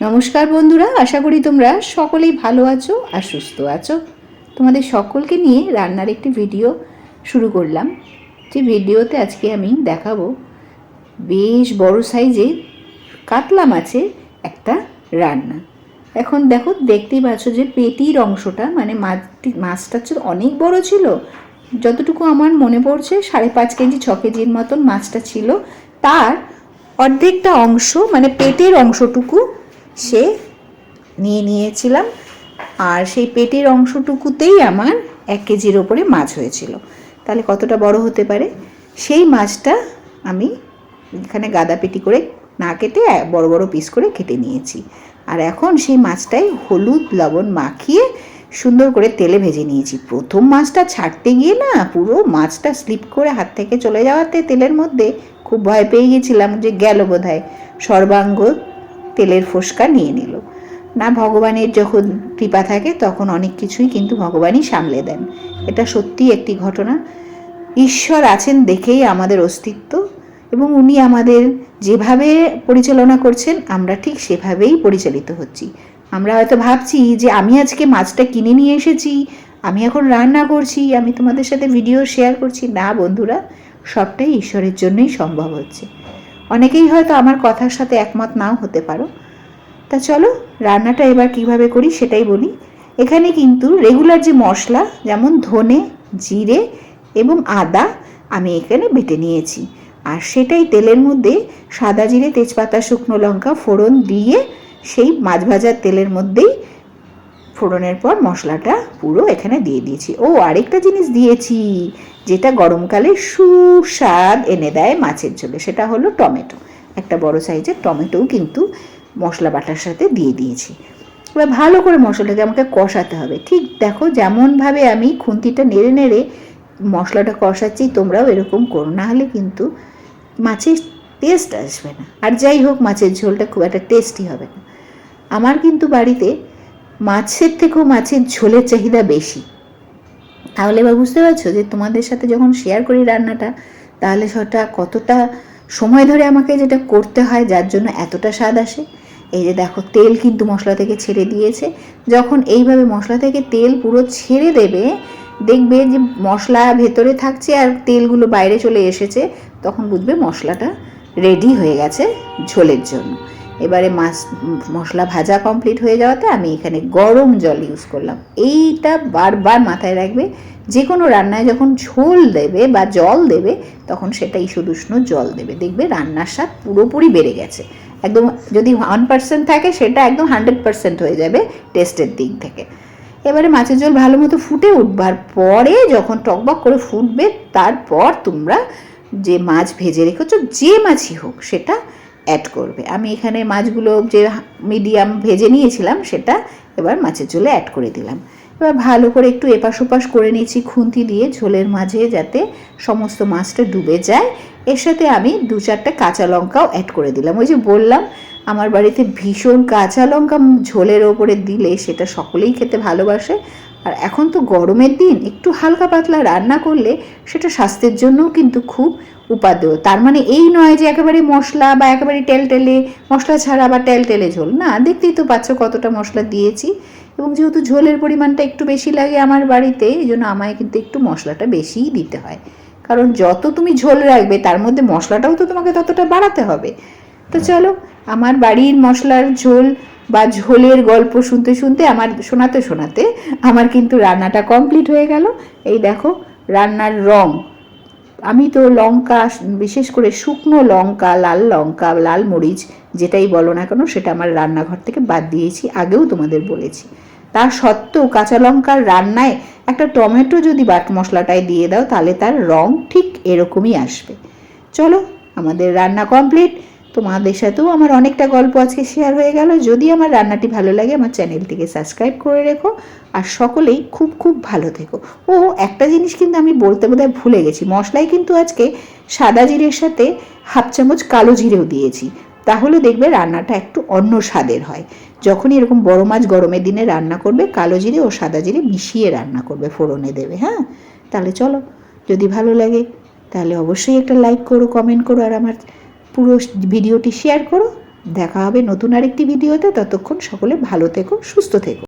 নমস্কার বন্ধুরা, আশা করি তোমরা সকলেই ভালো আছো আর সুস্থ আছো। তোমাদের সকলকে নিয়ে রান্নার একটি ভিডিও শুরু করলাম। যে ভিডিওতে আজকে আমি দেখাবো বেশ বড় সাইজের কাতলা মাছের একটা রান্না। এখন দেখো, দেখতেই পাচ্ছ যে পেটির অংশটা মানে মাছটি অনেক বড় ছিল। যতটুকু আমার মনে পড়ছে, সাড়ে পাঁচ কেজি, ছ কেজির মতন মাছটা ছিল। তার অর্ধেকটা অংশ মানে পেটের অংশটুকু সে নিয়ে নিয়েছিলাম। আর সেই পেটের অংশটুকুতেই আমার এক কেজির ওপরে মাছ হয়েছিল। তাহলে কতটা বড় হতে পারে? সেই মাছটা আমি এখানে গাদা পেটি করে না কেটে বড় বড় পিস করে কেটে নিয়েছি। আর এখন সেই মাছটাই হলুদ লবণ মাখিয়ে সুন্দর করে তেলে ভেজে নিয়েছি। প্রথম মাছটা ছাড়তে গিয়ে না পুরো মাছটা স্লিপ করে হাত থেকে চলে যাওয়াতে তেলের মধ্যে খুব ভয় পেয়ে গেছিলাম যে গেল বোধ হয় সর্বাঙ্গ তেলের ফোসকা নিয়ে নিল। না ভগবানের যখন কৃপা থাকে, তখন অনেক কিছুই কিন্তু ভগবানই সামলে দেন। এটা সত্যি একটি ঘটনা। ঈশ্বর আছেন দেখেই আমাদের অস্তিত্ব এবং উনি আমাদের যেভাবে পরিচালনা করছেন, আমরা ঠিক সেভাবেই পরিচালিত হচ্ছি। আমরা হয়তো ভাবছি যে আমি আজকে মাছটা কিনে নিয়ে এসেছি, আমি এখন রান্না করছি, আমি তোমাদের সাথে ভিডিও শেয়ার করছি। না বন্ধুরা, সবটাই ঈশ্বরের জন্যই সম্ভব হচ্ছে। অনেকেই হয়তো আমার কথার সাথে একমত নাও হতে পারো। তা চলো, রান্নাটা এবার কীভাবে করি সেটাই বলি। এখানে কিন্তু রেগুলার যে মশলা, যেমন ধনে, জিরে এবং আদা, আমি এখানে বেটে নিয়েছি। আর সেটাই তেলের মধ্যে সাদা জিরে, তেজপাতা, শুকনো লঙ্কা, ফোড়ন দিয়ে সেই মাছ ভাজার তেলের মধ্যেই ফোড়নের পর মশলাটা পুরো এখানে দিয়ে দিয়েছি। ও, আরেকটা জিনিস দিয়েছি, যেটা গরমকালে সুস্বাদ এনে দেয় মাছের ঝোলে, সেটা হলো টমেটো। একটা বড় সাইজের টমেটোও কিন্তু মশলা বাটার সাথে দিয়ে দিয়েছি। এবার ভালো করে মশলাটাকে আমাকে কষাতে হবে। ঠিক দেখো, যেমনভাবে আমি খুন্তিটা নেড়ে নেড়ে মশলাটা কষাচ্ছি, তোমরাও এরকম করো, না হলে কিন্তু মাছের টেস্ট আসবে না। আর যাই হোক, মাছের ঝোলটা খুব একটা টেস্টি হবে না। আমার কিন্তু বাড়িতে মাছের থেকেও মাছের ঝোলের চাহিদা বেশি। তাহলে এবার বুঝতে পারছ যে তোমাদের সাথে যখন শেয়ার করি রান্নাটা, তাহলে সেটা কতটা সময় ধরে আমাকে যেটা করতে হয়, যার জন্য এতটা স্বাদ আসে। এই যে দেখো, তেল কিন্তু মশলা থেকে ছেড়ে দিয়েছে। যখন এইভাবে মশলা থেকে তেল পুরো ছেড়ে দেবে, দেখবে যে মশলা ভেতরে থাকছে আর তেলগুলো বাইরে চলে এসেছে, তখন বুঝবে মশলাটা রেডি হয়ে গেছে ঝোলের জন্য। এবারে মাছ, মশলা ভাজা কমপ্লিট হয়ে যাওয়াতে আমি এখানে গরম জল ইউজ করলাম। এইটা বারবার মাথায় রাখবে যে কোনো রান্নায় যখন ঝোল দেবে বা জল দেবে, তখন সেটা ইস্যুদুষ্ণ জল দেবে। দেখবে রান্নার স্বাদ পুরোপুরি বেড়ে গেছে। একদম যদি ওয়ান পার্সেন্ট থাকে, সেটা একদম হান্ড্রেড পার্সেন্ট হয়ে যাবে টেস্টের দিক থেকে। এবারে মাছের ঝোল ভালো মতো ফুটে উঠবার পরে যখন টকবক করে ফুটবে, তারপর তোমরা যে মাছ ভেজে রেখেছো, যে মাছই হোক, সেটা অ্যাড করবে। আমি এখানে মাছগুলো যে মিডিয়াম ভেজে নিয়েছিলাম, সেটা এবার মাছের ঝোলে অ্যাড করে দিলাম। এবার ভালো করে একটু এপাশ ওপাশ করে নিয়েছি খুন্তি দিয়ে ঝোলের মাঝে যাতে সমস্ত মাছটা ডুবে যায়। এর সাথে আমি দু চারটে কাঁচা লঙ্কাও অ্যাড করে দিলাম। ওই যে বললাম, আমার বাড়িতে ভীষণ কাঁচা লঙ্কা ঝোলের ওপরে দিলে সেটা সকলেই খেতে ভালোবাসে। আর এখন তো গরমের দিন, একটু হালকা পাতলা রান্না করলে সেটা স্বাস্থ্যের জন্যও কিন্তু খুব উপাদেয়। তার মানে এই নয় যে একেবারে মশলা বা একেবারে টেলটেলে মশলা ছাড়া বা টেলটেলে ঝোল। না, দেখতেই তো পাচ্ছ কতটা মশলা দিয়েছি। এবং যেহেতু ঝোলের পরিমাণটা একটু বেশি লাগে আমার বাড়িতে, এই জন্য আমায় কিন্তু একটু মশলাটা বেশিই দিতে হয়। কারণ যত তুমি ঝোল রাখবে, তার মধ্যে মশলাটাও তো তোমাকে ততটা বাড়াতে হবে। তো চলো, আমার বাড়ির মশলার ঝোল বা ঝোলের গল্প শুনতে শুনতে, আমার শোনাতে শোনাতে আমার কিন্তু রান্নাটা কমপ্লিট হয়ে গেল। এই দেখো, রান্নার রং। আমি তো লঙ্কা, বিশেষ করে শুকনো লঙ্কা, লাল লঙ্কা, লাল মরিচ, যেটাই বলো না কেন, সেটা আমার রান্নাঘর থেকে বাদ দিয়েছি, আগেও তোমাদের বলেছি। তা সত্ত্বেও কাঁচা লঙ্কার রান্নায় একটা টমেটো যদি বাট মশলাটায় দিয়ে দাও, তাহলে তার রং ঠিক এরকমই আসবে। চলো, আমাদের রান্না কমপ্লিট তোমাদের সাথেও আমার অনেকটা গল্প আজকে শেয়ার হয়ে গেল। যদি আমার রান্নাটি ভালো লাগে, আমার চ্যানেলটিকে সাবস্ক্রাইব করে রেখো। আর সকলেই খুব খুব ভালো থেকো। ও, একটা জিনিস কিন্তু আমি বলতে বোধহয় ভুলে গেছি। মশলায় কিন্তু আজকে সাদা জিরের সাথে হাফ চামচ কালো জিরেও দিয়েছি। তাহলে দেখবে রান্নাটা একটু অন্য স্বাদের হয়। যখনই এরকম বড় মাছ গরমের দিনে রান্না করবে, কালো জিরে ও সাদা জিরে মিশিয়ে রান্না করবে, ফোড়নে দেবে হ্যাঁ? তাহলে চলো, যদি ভালো লাগে, তাহলে অবশ্যই একটা লাইক করো কমেন্ট করো, আর আমার পুরো ভিডিওটি শেয়ার করো। দেখা হবে নতুন আরেকটি ভিডিওতে। ততক্ষণ সকলে ভালো থেকো, সুস্থ থেকো।